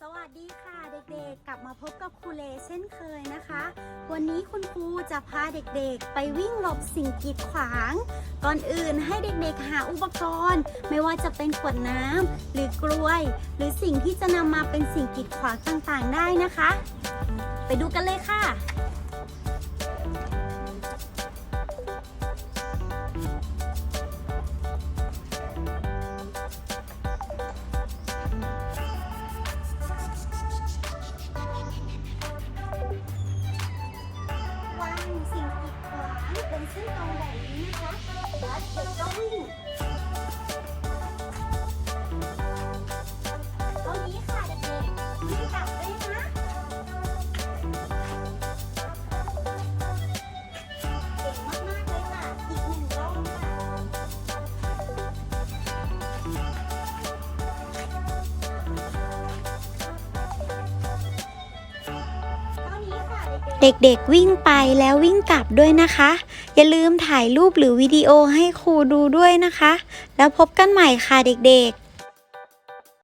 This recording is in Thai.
สวัสดีค่ะเด็กๆ กลับมาพบกับครูเลเช่นเคยนะคะ วันนี้คุณครูจะพาเด็กๆ ไปวิ่งหลบสิ่งกีดขวาง ก่อนอื่นให้เด็กๆหาอุปกรณ์ ไม่ว่าจะเป็นขวดน้ำหรือกลวย หรือสิ่งที่จะนำมาเป็นสิ่งกีดขวางต่างๆได้นะคะ ไปดูกันเลยค่ะางเป็นเส้นตรงแบบนี้นะคะแล้วเด็กก็วิ่ง เด็กๆวิ่งไปแล้ววิ่งกลับด้วยนะคะ อย่าลืมถ่ายรูปหรือวิดีโอให้ครูดูด้วยนะคะ แล้วพบกันใหม่ค่ะเด็กๆ